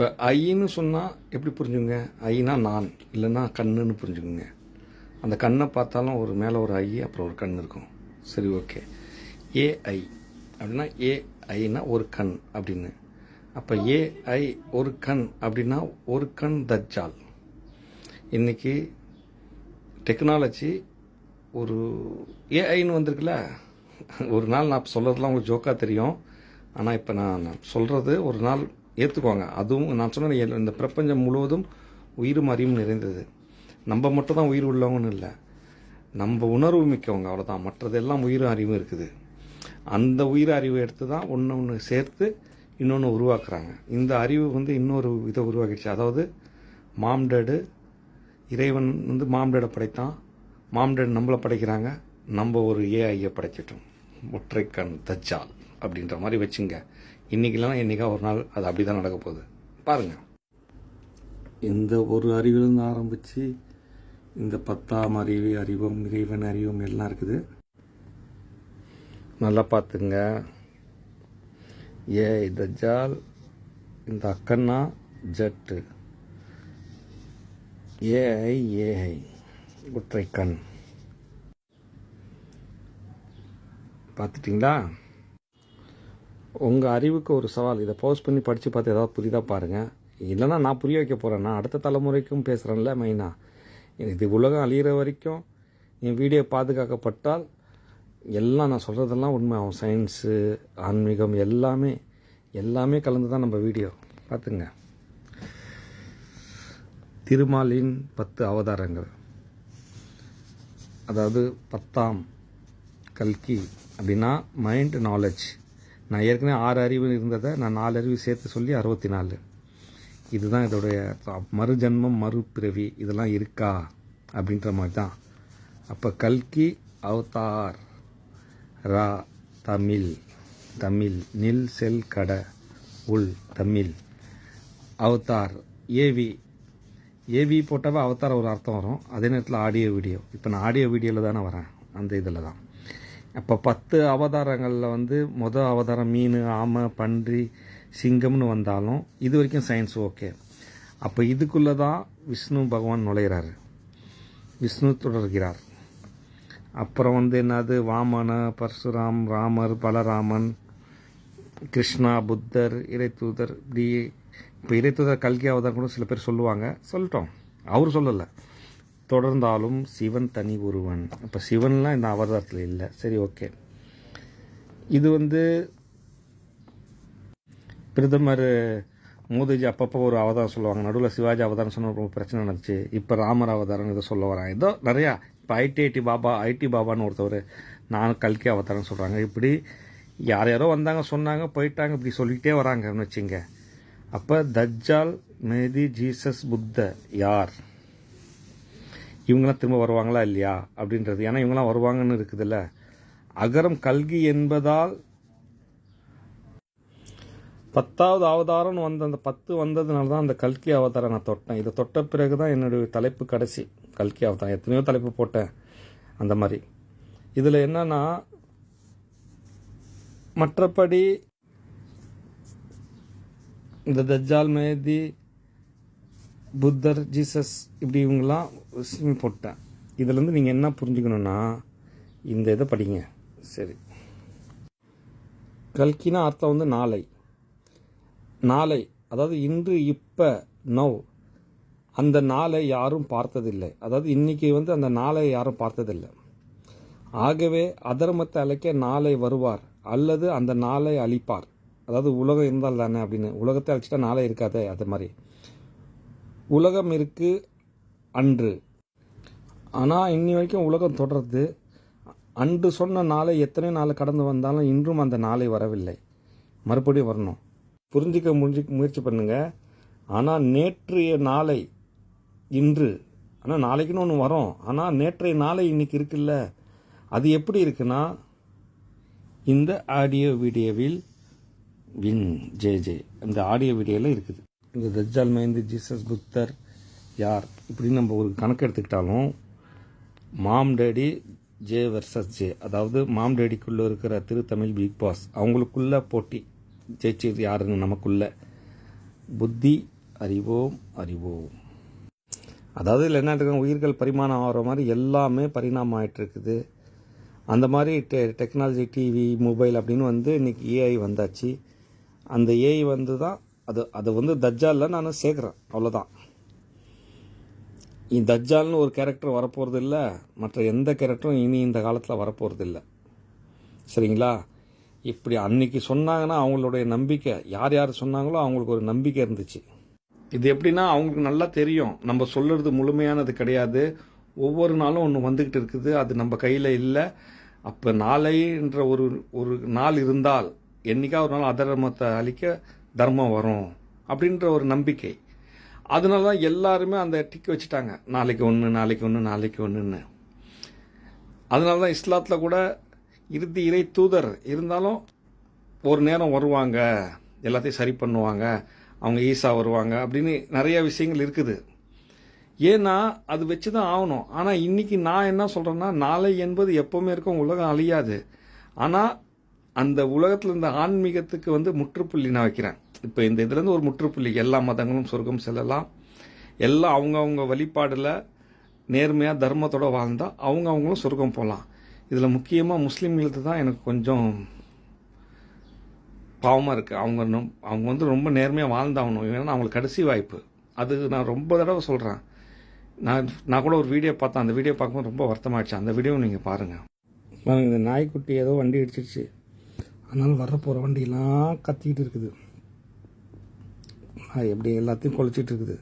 இப்போ ஐன்னு சொன்னால் எப்படி புரிஞ்சுங்க ஐனா நான் இல்லைன்னா கண்ணுன்னு புரிஞ்சுக்குங்க. அந்த கண்ணை பார்த்தாலும் ஒரு மேலே ஒரு ஐ அப்புறம் ஒரு கண் இருக்கும். சரி ஓகே. ஏஐ அப்படின்னா ஏஐனா ஒரு கண் அப்படின்னு. அப்போ ஏஐ ஒரு கண் அப்படின்னா ஒரு கண் தஜ்ஜால். இன்னைக்கு டெக்னாலஜி ஒரு ஏஐன்னு வந்திருக்குல்ல? ஒரு நாள் நான் சொல்கிறதுலாம் உங்களுக்கு ஜோக்காக தெரியும். ஆனால் இப்போ நான் சொல்கிறது ஒரு நாள் ஏற்றுக்குவாங்க அதுவும் நான் சொன்ன இந்த பிரபஞ்சம் முழுவதும் உயிரும் அறிவும் நிறைந்தது. நம்ம மட்டும் தான் உயிர் உள்ளவங்கன்னு இல்லை. நம்ம உணர்வு மிக்கவங்க அவ்வளோதான் மற்றதெல்லாம் உயிரும் அறிவும் இருக்குது. அந்த உயிர் அறிவை எடுத்து தான் ஒன்று ஒன்று சேர்த்து இன்னொன்று உருவாக்குறாங்க. இந்த அறிவு வந்து இன்னொரு இதை உருவாக்கிடுச்சு. அதாவது மாம்டேடு இறைவன் வந்து மாம்டேடை படைத்தான். மாம்டேடு நம்மளை படைக்கிறாங்க. நம்ம ஒரு ஏஐயை படைச்சிட்டோம். ஒற்றைக்கண் தச்சால் அப்படின்ற மாதிரி வச்சுங்க. இன்னைக்கு இல்லைன்னா என்னைக்கா ஒரு நாள் அது அப்படி தான் நடக்க போகுது. பாருங்க. இந்த ஒரு அறிவிலிருந்து ஆரம்பித்து இந்த பத்தாம் அறிவு அறிவும் இறைவன் அறிவும் எல்லாம் இருக்குது. நல்லா பார்த்துங்க. ஏ தஜ்ஜால் இந்த அக்கன்னா ஜட்டு. ஏஐ ஏஐ ஒற்றை கண். பார்த்துட்டிங்களா? உங்கள் அறிவுக்கு ஒரு சவால். இதை போஸ்ட் பண்ணி படித்து பார்த்து ஏதாவது புரியுதா பாருங்கள் இல்லைன்னா நான் புரிய வைக்க போகிறேன் நான் அடுத்த தலைமுறைக்கும் பேசுகிறேன்ல மெயினாக இது உலகம் அழிகிற வரைக்கும் என் வீடியோ பாதுகாக்கப்பட்டால் எல்லாம் நான் சொல்கிறதெல்லாம் உண்மை. ஆகும் சயின்ஸு ஆன்மீகம் எல்லாமே எல்லாமே கலந்து தான் நம்ம வீடியோ பார்த்துங்க. திருமாலின் பத்து அவதாரங்கள். அதாவது பத்தாம் கல்கி அப்படின்னா மைண்ட் நாலேஜ் நான் ஏற்கனவே ஆறு அறிவு இருந்ததை நான் நாலு அறிவு சேர்த்து சொல்லி அறுபத்தி நாலு இதுதான் இதோடைய மறுஜன்மம் மறுபிறவி இதெல்லாம் இருக்கா அப்படின்ற மாதிரி தான் அப்போ கல்கி அவதார் ரா தமிழ் தமிழ் நில் செல் கட உள் தமிழ். அவதார் ஏவி ஏவி போட்டாவே அவதார் ஒரு அர்த்தம் வரும். அதே நேரத்தில் ஆடியோ வீடியோ இப்போ நான் ஆடியோ வீடியோவில் தானே வரேன். அந்த இதில் தான். அப்போ பத்து அவதாரங்களில் வந்து மொதல் அவதாரம் மீன் ஆமை பன்றி சிங்கம்னு வந்தாலும் இது வரைக்கும் சயின்ஸ் ஓகே அப்போ இதுக்குள்ளே தான் விஷ்ணு பகவான் நுழையிறாரு. விஷ்ணு தொடர்கிறார். அப்புறம் வந்து என்னது? வாமன பரசுராம் ராமர் பலராமன் கிருஷ்ணா புத்தர் இறைத்தூதர் இப்படி இப்போ இறைத்தூதர் கல்கி அவதாரம் கூட சில பேர் சொல்லுவாங்க. சொல்லட்டும். அவர் சொல்லலை. தொடர்ந்தாலும் சிவன் தனி ஒருவன். இப்போ சிவன்லாம் இந்த அவதாரத்தில் இல்லை. சரி ஓகே. இது வந்து பிரதமர் மோதிஜி அப்பப்போ ஒரு அவதாரம் சொல்லுவாங்க. நடுவில் சிவாஜி அவதாரம் சொன்ன ரொம்ப பிரச்சனை நடந்துச்சு. இப்போ ராமர் அவதாரம் இதை சொல்ல வராங்க. ஏதோ நிறையா இப்போ ஐடி ஐடி பாபா ஐடி பாபான்னு ஒருத்தவர் நான் கல்கி அவதாரம் சொல்கிறாங்க இப்படி யார் யாரோ வந்தாங்க சொன்னாங்க போயிட்டாங்க இப்படி சொல்லிக்கிட்டே வராங்கன்னு வச்சுங்க. அப்போ தஜ்ஜால் மேதி ஜீசஸ் புத்த யார்? இவங்களாம் திரும்ப வருவாங்களா இல்லையா? அப்படின்றது. ஏன்னா இவங்களாம் வருவாங்கன்னு இருக்குதுல்ல. அகரம் கல்கி என்பதால் பத்தாவது அவதாரம்னு வந்த அந்த பத்து வந்ததுனால தான் அந்த கல்கி அவதாரம் நான் தொட்டேன். இதை தொட்ட பிறகு தான் என்னுடைய தலைப்பு கடைசி. கல்கி அவதாரம். எத்தனையோ தலைப்பு போட்டேன். அந்த மாதிரி. இதில் என்னன்னா மற்றபடி இந்த தஜ்ஜால் மேதி புத்தர் ஜீசஸ் இப்படி இவங்கெல்லாம் சிமி போட்டேன். இதுலேருந்து நீங்கள் என்ன புரிஞ்சுக்கணுன்னா இந்த இதை படிங்க. சரி. கல்கினா அர்த்தம் வந்து நாளை. நாளை அதாவது இன்று இப்போ நவ். அந்த நாளை யாரும் பார்த்ததில்லை. அதாவது இன்றைக்கி வந்து அந்த நாளை யாரும் பார்த்ததில்லை. ஆகவே அதர்மத்தை அழைக்க நாளை வருவார் அல்லது அந்த நாளை அழிப்பார். அதாவது உலகம் இருந்தால் தானே அப்படின்னு உலகத்தை அழைச்சிட்டா நாளை இருக்காதே அது மாதிரி. உலகம் இருக்குது அன்று. ஆனால் இன்னி வரைக்கும் உலகம் தொடருது. அன்று சொன்ன நாளை எத்தனை நாள் கடந்து வந்தாலும் இன்றும் அந்த நாளை வரவில்லை. மறுபடியும் வரணும். புரிஞ்சிக்க முடிஞ்சு முயற்சி பண்ணுங்க. ஆனால் நேற்றைய நாளை இன்று. ஆனால் நாளைக்குன்னு ஒன்று வரும். ஆனால் நேற்றைய நாளை இன்றைக்கி இருக்குல்ல. அது எப்படி இருக்குன்னா இந்த ஆடியோ வீடியோவில் வின் ஜே ஜே. இந்த ஆடியோ வீடியோவில் இருக்குது. இந்த தஜ்ஜால் மைந்து ஜீசஸ் புத்தர் யார்? இப்படின்னு நம்ம ஒரு கணக்கு எடுத்துக்கிட்டாலும் mom daddy J versus J. அதாவது மாம் டேடிக்குள்ளே இருக்கிற திருத்தமிழ் பிக் பாஸ் அவங்களுக்குள்ள போட்டி ஜெயிச்சது யாருன்னு நமக்குள்ள. புத்தி அறிவோம் அறிவோம். அதாவது இதில் என்ன இருக்கு? உயிர்கள் பரிமாணம் ஆகிற மாதிரி எல்லாமே பரிணாமம் ஆயிட்டு இருக்குது அந்த மாதிரி டெ டெக்னாலஜி டிவி மொபைல் அப்படின்னு வந்து இன்றைக்கி ஏஐ வந்தாச்சு. அந்த ஏஐ வந்து தான் அது அது வந்து தஜ்ஜாலில் நான் சேர்க்குறேன் அவ்வளோதான் இந்த தஜ்ஜால்னு ஒரு கேரக்டர் வரப்போகிறது இல்லை மற்ற எந்த கேரக்டரும் இனி இந்த காலத்தில் வரப்போகிறது இல்லை சரிங்களா? இப்படி அன்னைக்கு சொன்னாங்கன்னா அவங்களுடைய நம்பிக்கை. யார் யார் சொன்னாங்களோ அவங்களுக்கு ஒரு நம்பிக்கை இருந்துச்சு. இது எப்படின்னா அவங்களுக்கு நல்லா தெரியும். நம்ம சொல்லுறது முழுமையானது கிடையாது. ஒவ்வொரு நாளும் ஒன்று வந்துக்கிட்டு இருக்குது. அது நம்ம கையில் இல்லை. அப்போ நாளைன்ற ஒரு ஒரு நாள் இருந்தால் என்னைக்கா ஒரு நாள் அதர்மத்தை அழிக்க தர்மம் வரும் அப்படின்ற ஒரு நம்பிக்கை. அதனால தான் எல்லாருமே அந்த டிக் வச்சுட்டாங்க. நாளைக்கு ஒன்று நாளைக்கு ஒன்று நாளைக்கு ஒன்றுன்னு அதனால தான் இஸ்லாத்தில் கூட இறுதி இறை தூதர் இருந்தாலும் ஒரு நேரம் வருவாங்க. எல்லாத்தையும் சரி பண்ணுவாங்க. அவங்க ஈசா வருவாங்க அப்படின்னு நிறைய விஷயங்கள் இருக்குது. ஏன்னா அது வச்சு தான் ஆகணும். ஆனால் இன்னைக்கு நான் என்ன சொல்கிறேன்னா நாளை என்பது எப்போவுமே இருக்கும் உலகம் அழியாது. ஆனால் அந்த உலகத்தில் இருந்த ஆன்மீகத்துக்கு வந்து முற்றுப்புள்ளி நான் வைக்கிறேன். இப்போ இந்த இதுலேருந்து ஒரு முற்றுப்புள்ளி எல்லா மதங்களும் சொர்க்கம் செல்லலாம். எல்லாம் அவங்கவுங்க வழிபாடில் நேர்மையாக தர்மத்தோடு வாழ்ந்தால் அவங்க அவங்களும் சொர்க்கம் போகலாம் இதில் முக்கியமாக முஸ்லீம்களுக்கு தான் எனக்கு கொஞ்சம் பாவமாக இருக்குது அவங்க அவங்க வந்து ரொம்ப நேர்மையாக வாழ்ந்தாகணும் ஏன்னா அவங்களுக்கு கடைசி வாய்ப்பு. அது நான் ரொம்ப தடவை சொல்கிறேன் நான் நான் கூட ஒரு வீடியோ பார்த்தேன். அந்த வீடியோ பார்க்கும்போது ரொம்ப வருத்தமாகிடுச்சு அந்த வீடியோ நீங்கள் பாருங்கள் இந்த நாய்க்குட்டி ஏதோ வண்டி அடிச்சிருச்சு அதனால் வரப்போகிற வண்டியெல்லாம் கத்திக்கிட்டு இருக்குது. நான் எப்படி எல்லாத்தையும் குலைச்சிட்டு இருக்குது.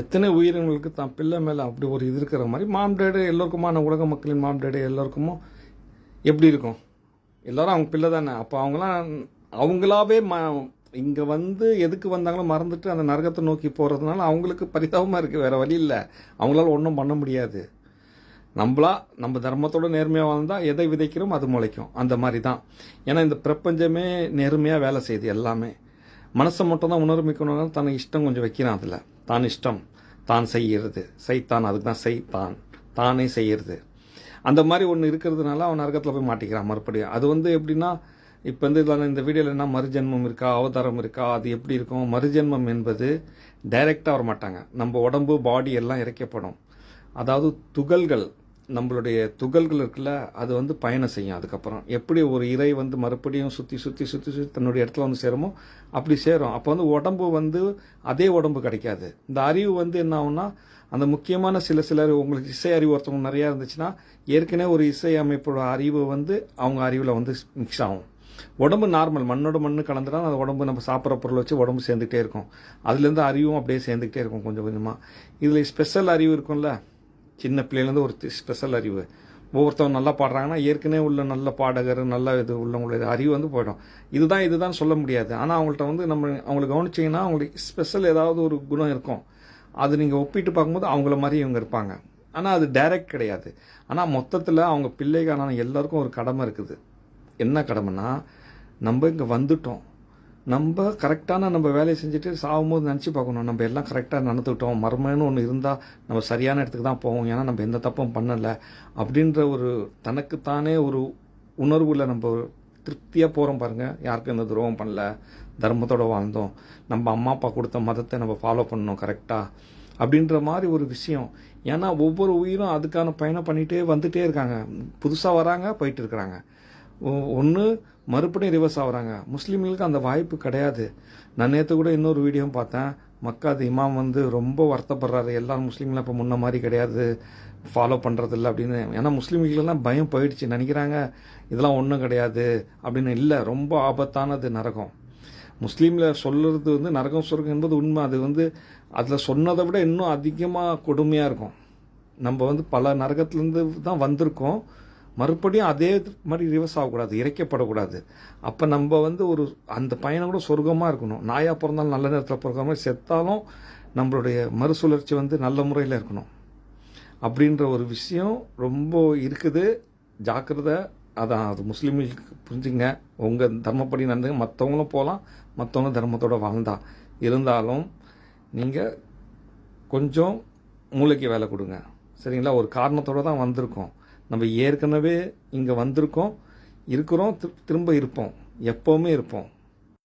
எத்தனை உயிரினங்களுக்கு தான் பிள்ளை மேலே அப்படி ஒரு இது இருக்கிற மாதிரி மாம்டேடு எல்லோருக்குமான உலக மக்களின் மாம்டேடு எல்லோருக்குமோ எப்படி இருக்கும்? எல்லோரும் அவங்க பிள்ளை தானே. அப்போ அவங்களாம் அவங்களாவே ம இங்கே வந்து எதுக்கு வந்தாங்களோ மறந்துட்டு அந்த நரகத்தை நோக்கி போகிறதுனால அவங்களுக்கு பரிதாபமாக இருக்குது வேறு வழி இல்லை. அவங்களால ஒன்றும் பண்ண முடியாது. நம்மளா நம்ம தர்மத்தோட நேர்மையாக வாழ்ந்தால் எதை விதைக்கிறோம் அது முளைக்கும். அந்த மாதிரி தான் ஏன்னா இந்த பிரபஞ்சமே நேர்மையாக வேலை செய்யுது எல்லாமே. மனசை மட்டும் தான் உணர்மிக்கணும் தன் இஷ்டம் கொஞ்சம் வைக்கிறான் அதில். தான் இஷ்டம் தான் செய்கிறது. செய்தான் அதுக்கு தான் செய் தான் தானே செய்கிறது. அந்த மாதிரி ஒன்று இருக்கிறதுனால அவன் நரகத்தில் போய் மாட்டிக்கிறான் மறுபடியும். அது வந்து எப்படின்னா இப்போ வந்து இதில் இந்த வீடியோவில் என்ன மறுஜென்மம் இருக்கா அவதாரம் இருக்கா அது எப்படி இருக்கும்? மறுஜென்மம் என்பது டைரெக்டாக வர மாட்டாங்க நம்ம உடம்பு பாடி எல்லாம் இறைக்கப்படும். அதாவது துகள்கள் நம்மளுடைய துகள்கள் இருக்குல்ல அது வந்து பயணம் செய்யும் அதுக்கப்புறம். எப்படி ஒரு இறை வந்து மறுபடியும் சுற்றி சுற்றி சுற்றி சுற்றி தன்னுடைய இடத்துல வந்து சேருமோ அப்படி சேரும். அப்போ வந்து உடம்பு வந்து அதே உடம்பு கிடைக்காது. இந்த அறிவு வந்து என்ன ஆகும்னா அந்த முக்கியமான சில சிலர் உங்களுக்கு இசை அறிவு ஒருத்தவங்க நிறையா இருந்துச்சுன்னா ஏற்கனவே ஒரு இசை அமைப்போட அறிவு வந்து அவங்க அறிவில் வந்து மிக்ஸ் ஆகும். உடம்பு நார்மல் மண்ணோட மண்ணு கலந்துனா அந்த உடம்பு நம்ம சாப்பிட்ற பொருள் வச்சு உடம்பு சேர்ந்துக்கிட்டே இருக்கும். அதுலேருந்து அறிவும் அப்படியே சேர்ந்துக்கிட்டே இருக்கும் கொஞ்சம் கொஞ்சமாக இதில் ஸ்பெஷல் அறிவு இருக்கும்ல சின்ன பிள்ளையிலேருந்து ஒரு ஸ்பெஷல் அறிவு. ஒவ்வொருத்தவங்க நல்லா பாடுறாங்கன்னா ஏற்கனவே உள்ள நல்ல பாடகர் நல்ல இது உள்ளவங்களுடைய அறிவு வந்து போயிடும். இதுதான் இதுதான் சொல்ல முடியாது. ஆனால் அவங்கள்ட்ட வந்து நம்ம அவங்களை கவனிச்சிங்கன்னா அவங்களுக்கு ஸ்பெஷல் ஏதாவது ஒரு குணம் இருக்கும். அது நீங்கள் ஒப்பிட்டு பார்க்கும்போது அவங்கள மாதிரி இவங்க இருப்பாங்க. ஆனால் அது டைரக்ட் கிடையாது. ஆனால் மொத்தத்தில் அவங்க பிள்ளைக்கான எல்லாருக்கும் ஒரு கடமை இருக்குது. என்ன கடமைன்னா நம்ம இங்கே வந்துட்டோம். நம்ம கரெக்டான நம்ம வேலையை செஞ்சுட்டு சாகும்போது நினச்சி பார்க்கணும். நம்ம எல்லாம் கரெக்டாக நடந்துக்கிட்டோம் மர்மன்னு ஒன்று இருந்தால் நம்ம சரியான இடத்துக்கு தான் போவோம். ஏன்னா நம்ம எந்த தப்பும் பண்ணலை. அப்படின்ற ஒரு தனக்குத்தானே ஒரு உணர்வுல நம்ம திருப்தியாக போகிறோம் பாருங்கள் யாருக்கும் எந்த துரோகம் பண்ணல. தர்மத்தோடு வாழ்ந்தோம். நம்ம அம்மா அப்பா கொடுத்த மதத்தை நம்ம ஃபாலோ பண்ணணும் கரெக்டாக அப்படின்ற மாதிரி ஒரு விஷயம். ஏன்னா ஒவ்வொரு உயிரும் அதுக்கான பயணம் பண்ணிகிட்டே வந்துகிட்டே இருக்காங்க. புதுசாக வராங்க போயிட்டு இருக்கிறாங்க. ஒன்று மறுபடியும் ரிவர்ஸ் ஆகுறாங்க முஸ்லீம்களுக்கு அந்த வாய்ப்பு கிடையாது. நான் நேற்று கூட இன்னொரு வீடியோ பார்த்தேன். மக்காது இமாம் வந்து ரொம்ப வருத்தப்படுறாரு. எல்லாரும் முஸ்லீம்லாம் இப்போ முன்ன மாதிரி கிடையாது. ஃபாலோ பண்ணுறதில்ல அப்படின்னு. ஏன்னா முஸ்லீம்களுக்கெல்லாம் பயம் போயிடுச்சு. நினைக்கிறாங்க இதெல்லாம் ஒன்றும் கிடையாது அப்படின்னு. இல்லை ரொம்ப ஆபத்தானது நரகம். முஸ்லீமில் சொல்கிறது வந்து நரகம் சொர்க்கம் என்பது உண்மை. அது வந்து அதில் சொன்னதை விட இன்னும் அதிகமாக கொடுமையாக இருக்கும். நம்ம வந்து பல நரகத்துலேருந்து தான் வந்திருக்கோம். மறுபடியும் அதே மாதிரி ரிவர்ஸ் ஆகக்கூடாது இறைக்கப்படக்கூடாது. அப்போ நம்ம வந்து ஒரு அந்த பயணம் கூட சொர்க்கமாக இருக்கணும். நாயாக பிறந்தாலும் நல்ல நேரத்தில் பிறக்கிற மாதிரி செத்தாலும் நம்மளுடைய மறுசுழற்சி வந்து நல்ல முறையில் இருக்கணும். அப்படின்ற ஒரு விஷயம் ரொம்ப இருக்குது. ஜாக்கிரதை அதான் அது முஸ்லீம்களுக்கு புரிஞ்சுங்க உங்கள் தர்மப்படி நடந்துங்க. மற்றவங்களும் போகலாம் மற்றவங்களும் தர்மத்தோட வாழ்ந்தா. இருந்தாலும் நீங்கள் கொஞ்சம் மூளைக்கு வேலை கொடுங்க. சரிங்களா? ஒரு காரணத்தோடு தான் வந்திருக்கோம். நம்ம ஏற்கனவே இங்கே வந்திருக்கோம் இருக்கிறோம் திரும்ப இருப்போம். எப்போவுமே இருப்போம்.